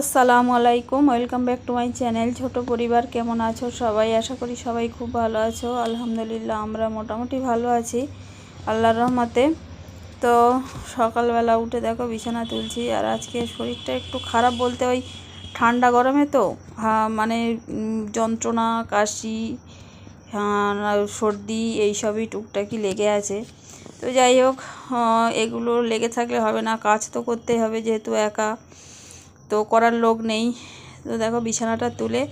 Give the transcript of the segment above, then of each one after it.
আসসালামু আলাইকুম welcome back to my channel. ছোট পরিবার কেমন আছো সবাই? আশা করি সবাই খুব ভালো আছো। আলহামদুলিল্লাহ আমরা মোটামুটি ভালো আছি আল্লাহর রহমতে। তো সকালবেলা উঠে দেখো বিছানা তুলছি আর আজকে শরীরটা একটু খারাপ বলতে ওই ঠান্ডা গরমে তো। মানে যন্ত্রণা কাশি হ্যাঁ, সর্দি এইসবই টুকটাকি লেগে আছে। তো যাই হোক এগুলো লেগে থাকলে হবে না কাজ তো করতেই হবে যেহেতু একা। তো করার লোক নেই। তো দেখো বিছানাটা তুলে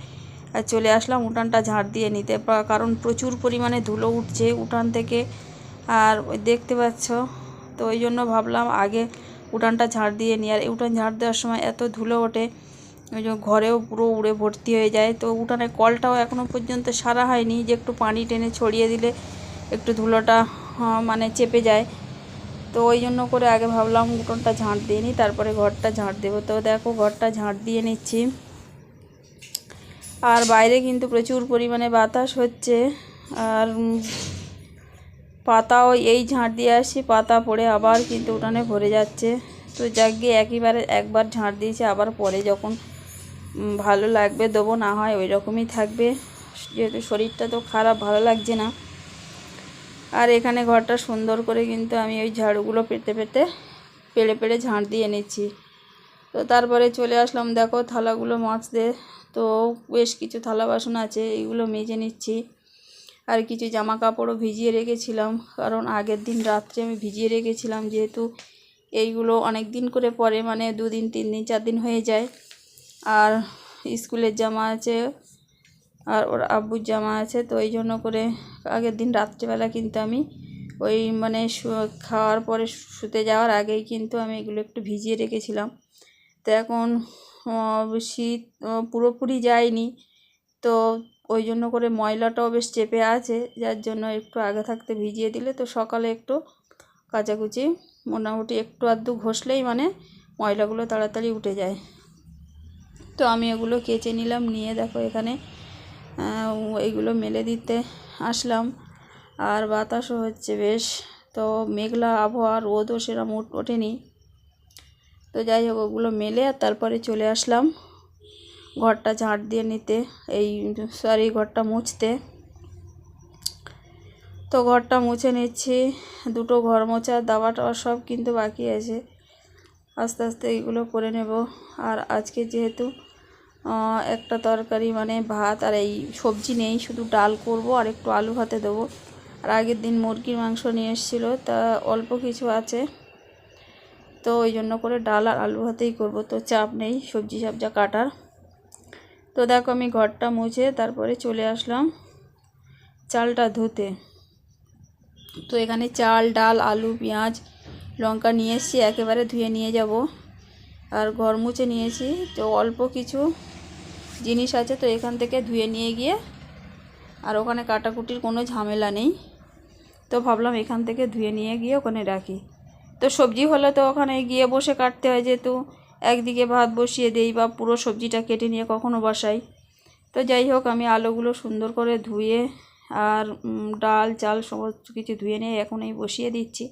আর চলে আসলাম, উঠানটা ঝাড় দিয়ে নিতে। কারণ প্রচুর পরিমাণে ধুলো উঠছে উঠান থেকে। আর দেখতে পাচ্ছ, তো ওই জন্য ভাবলাম আগে উঠানটা ঝাড় দিয়ে নিই। আর উঠান ঝাড় দেওয়ার সময় এত ধুলো ওঠে, ওই জন্য ঘরেও পুরো উড়ে ভর্তি হয়ে যায়। তো উঠানে কলটাও এখনও পর্যন্ত সারা হয়নি, যে একটু পানি টেনে ছড়িয়ে দিলে একটু ধুলোটা মানে চেপে যায়। তো ওই জন্য করে আগে ভাবলাম উঠোনটা ঝাঁট দিয়ে নিই, তারপরে ঘরটা ঝাঁট দেবো। তো দেখো ঘরটা ঝাঁট দিয়ে নিচ্ছি। আর বাইরে কিন্তু প্রচুর পরিমাণে বাতাস হচ্ছে। আর পাতাও এই ঝাঁট দিয়ে আসছি, পাতা পড়ে আবার কিন্তু উঠানে ভরে যাচ্ছে। তো যাক গিয়ে একইবারে একবার ঝাঁট দিয়েছি, আবার পরে যখন ভালো লাগবে দেবো, না হয় ওই রকমই থাকবে। যেহেতু শরীরটা তো খারাপ, ভালো লাগছে না। আর এখানে ঘরটা সুন্দর করে কিন্তু আমি ওই ঝাড়ুগুলো পেতে পেতে পেড়ে পেড়ে ঝাঁট দিয়ে নিচ্ছি। তো তারপরে চলে আসলাম, দেখো থালাগুলো মাজতে তো বেশ কিছু থালা বাসন আছে এইগুলো মেজে নিচ্ছি। আর কিছু জামা কাপড়ও ভিজিয়ে রেখেছিলাম, কারণ আগের দিন রাত্রে আমি ভিজিয়ে রেখেছিলাম যেহেতু এইগুলো অনেক দিন করে পরে মানে দুদিন, তিন দিন, চার দিন হয়ে যায়। আর স্কুলের জামা আছে আর ওর আব্বুর জামা আছে, তো এই জন্য করে আগের দিন রাত্রিবেলা কিন্তু আমি ওই মানে খাওয়ার পরে শুতে যাওয়ার আগেই কিন্তু আমি এগুলো একটু ভিজিয়ে রেখেছিলাম। তো এখন শীত পুরোপুরি যায়নি, তো ওই জন্য করে ময়লাটাও বেশ চেপে আছে, যার জন্য একটু আগে থাকতে ভিজিয়ে দিলে তো সকালে একটু কাচাকুচি, মোটামুটি একটু আধটু ঘষলেই মানে ময়লাগুলো তাড়াতাড়ি উঠে যায়। তো আমি ওগুলো কেচে নিলাম, নিয়ে দেখো এখানে এইগুলো মেলে দিতে আসলাম। আর বাতাসও হচ্ছে বেশ। তো মেঘলা আবহাওয়া, রোদও সেরকম ওঠেনি। তো যাই হোক, ওগুলো মেলে আর তারপরে চলে আসলাম ঘরটা ঝাঁট দিয়ে নিতে, এই সরি ঘরটা মুছতে। তো ঘরটা মুছে নিচ্ছি, দুটো ঘর মোছার দাবা টাবা সব কিন্তু বাকি আছে। আস্তে আস্তে এগুলো করে নেব। আর আজকে যেহেতু একটা তরকারি মানে ভাত আর এই সবজি নেই, শুধু ডাল করব আর একটু আলু ভাতে দেবো। আর আগের দিন মুরগির মাংস নিয়ে এসেছিল, তা অল্প কিছু আছে। তো ওই জন্য করে ডাল আর আলু ভাতেই করব, তো চাপ নেই সবজি সবজা কাটার। তো দেখো আমি ঘরটা মুছে তারপরে চলে আসলাম চালটা ধুতে। তো এখানে চাল, ডাল, আলু, পেঁয়াজ, লঙ্কা নিয়ে এসেছি, একেবারে ধুয়ে নিয়ে যাব। আর ঘর মুছে নিয়েছি, তো অল্প কিছু জিনিস আছে, তো এখান থেকে ধুয়ে নিয়ে গিয়ে আর ওখানে কাটাকুটির কোনো ঝামেলা নেই। তো ভাবলাম এখান থেকে ধুয়ে নিয়ে গিয়ে ওখানে রাখি। তো সবজি হলে তো ওখানে গিয়ে বসে কাটতে হয় যেহেতু। একদিকে ভাত বসিয়ে দেই বা পুরো সবজিটা কেটে নিয়ে কখনো বসাই তো যাই হোক, আমি আলুগুলো সুন্দর করে ধুয়ে আর ডাল, চাল সমস্ত কিছু ধুয়ে নিয়ে এখন এই বসিয়ে দিচ্ছি।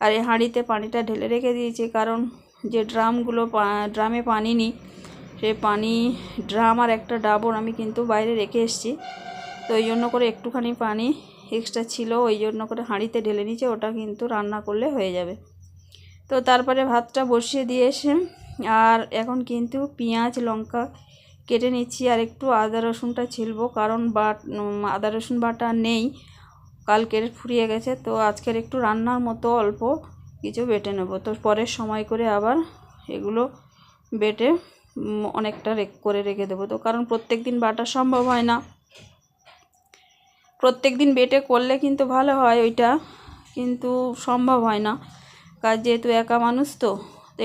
আর এই হাঁড়িতে পানিটা ঢেলে রেখে দিয়েছি, কারণ যে ড্রামগুলো ড্রামে পানি নিই সেই পানি ড্রাম আর একটা ডাবর আমি কিন্তু বাইরে রেখে এসেছি। তো ওই জন্য করে একটুখানি পানি এক্সট্রা ছিল, ওই জন্য করে হাঁড়িতে ঢেলে নিচে ওটা কিন্তু রান্না করলে হয়ে যাবে। তো তারপরে ভাতটা বসিয়ে দিয়ে এসে, আর এখন কিন্তু পেঁয়াজ, লঙ্কা কেটে নিচ্ছি, আর একটু আদা রসুনটা ছিলবো, কারণ বাট আদা রসুন বাটা নেই, কালকের ফুরিয়ে গেছে, তো আজকের একটু রান্নার মতো অল্প কিছু বেটে নেব। তো পরের সময় করে আবার এগুলো বেটে অনেকটা রেক করে রেখে দেবো। তো কারণ প্রত্যেক দিন বাটা সম্ভব হয় না। প্রত্যেক দিন বেটে করলে কিন্তু ভালো হয় ওইটা, কিন্তু সম্ভব হয় না। কাজ যেহেতু একা মানুষ তো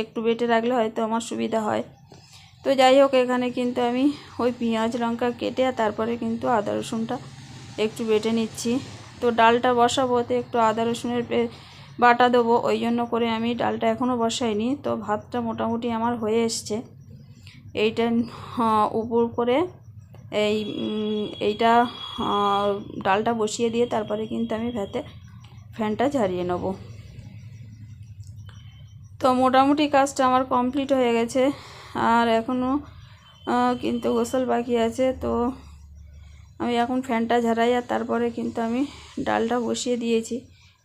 একটু বেটে রাখলে হয়তো আমার সুবিধা হয়। তো যাই হোক, এখানে কিন্তু আমি ওই পেঁয়াজ লঙ্কা কেটে তারপরে কিন্তু আদা রসুনটা একটু বেটে নিচ্ছি। তো ডালটা বসাবো তো একটু আদা রসুনের বাটা দেবো। ওই জন্য করে আমি ডালটা এখনও বসাইনি। তো ভাতটা মোটামুটি আমার হয়ে এসছে। এইটা উপর করে এই এইটা ডালটা বসিয়ে দিয়ে তারপরে কিন্তু আমি ভাতে ফ্যানটা ঝারিয়ে নেব। তো মোটামুটি কাজটা আমার কমপ্লিট হয়ে গেছে। আর এখনও কিন্তু গোসল বাকি আছে। তো আমি এখন ফ্যানটা ঝাড়াই আর তারপরে কিন্তু আমি ডালটা বসিয়ে দিয়েছি,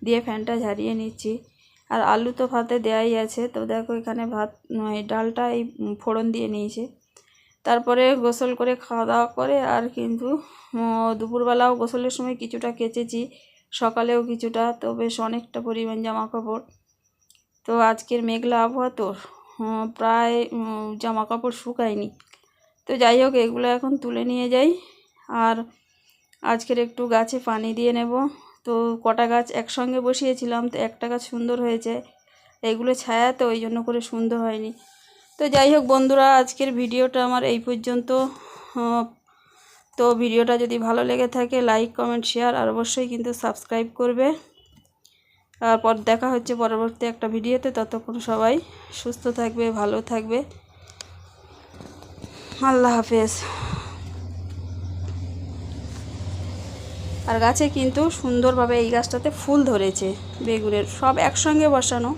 দিয়ে ফ্যানটা ঝারিয়ে নিচ্ছি। আর আলু তো ভাতে দেওয়াই আছে। তো দেখো এখানে ভাত এই ডালটা এই ফোড়ন দিয়ে নিয়েছে। তারপরে গোসল করে খাওয়া দাওয়া করে আর কিন্তু দুপুরবেলাও গোসলের সময় কিছুটা কেচেছি, সকালেও কিছুটা। তো বেশ অনেকটা পরিমাণ জামা কাপড় তো আজকের মেঘলা আবহাওয়া তো প্রায় জামা কাপড় শুকায়নি। তো যাই হোক, এগুলো এখন তুলে নিয়ে যাই। আর আজকের একটু গাছে পানি দিয়ে নেব। তো কটা গাছ একসঙ্গে বসিয়েছিলাম, তো একটা গাছ সুন্দর হয়েছে। এগুলো ছায়া তো, ওই জন্য করে সুন্দর হয়নি। তো যাই হোক বন্ধুরা, আজকের ভিডিওটা আমার এই পর্যন্ত। তো ভিডিওটা যদি ভালো লেগে থাকে, লাইক, কমেন্ট, শেয়ার, আর অবশ্যই কিন্তু সাবস্ক্রাইব করবে। তারপর দেখা হচ্ছে পরবর্তী একটা ভিডিওতে। ততক্ষণ সবাই সুস্থ থাকবে, ভালো থাকবে। আল্লাহ হাফেজ। আর গাছে কিন্তু সুন্দরভাবে এই গাছটাতে ফুল ধরেছে বেগুনের সব একসঙ্গে বসানো।